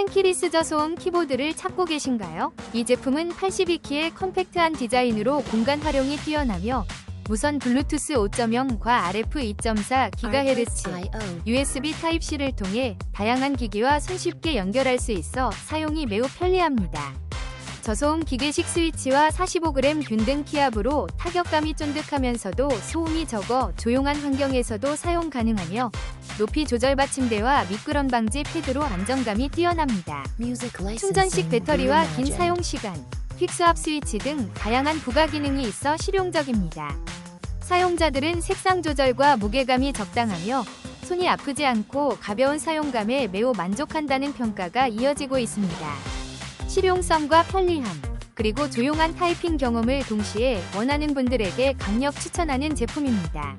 텐키리스 저소음 키보드를 찾고 계신가요? 이 제품은 82키의 컴팩트한 디자인으로 공간 활용이 뛰어나며 무선 블루투스 5.0과 RF 2.4 GHz, USB Type-C를 통해 다양한 기기와 손쉽게 연결할 수 있어 사용이 매우 편리합니다. 저소음 기계식 스위치와 45g 균등 키압으로 타격감이 쫀득하면서도 소음이 적어 조용한 환경에서도 사용 가능하며 높이 조절 받침대와 미끄럼 방지 패드로 안정감이 뛰어납니다. 충전식 배터리와 긴 사용 시간, 퀵스왑 스위치 등 다양한 부가 기능이 있어 실용적입니다. 사용자들은 색상 조절과 무게감이 적당하며 손이 아프지 않고 가벼운 사용감에 매우 만족한다는 평가가 이어지고 있습니다. 실용성과 편리함, 그리고 조용한 타이핑 경험을 동시에 원하는 분들에게 강력 추천하는 제품입니다.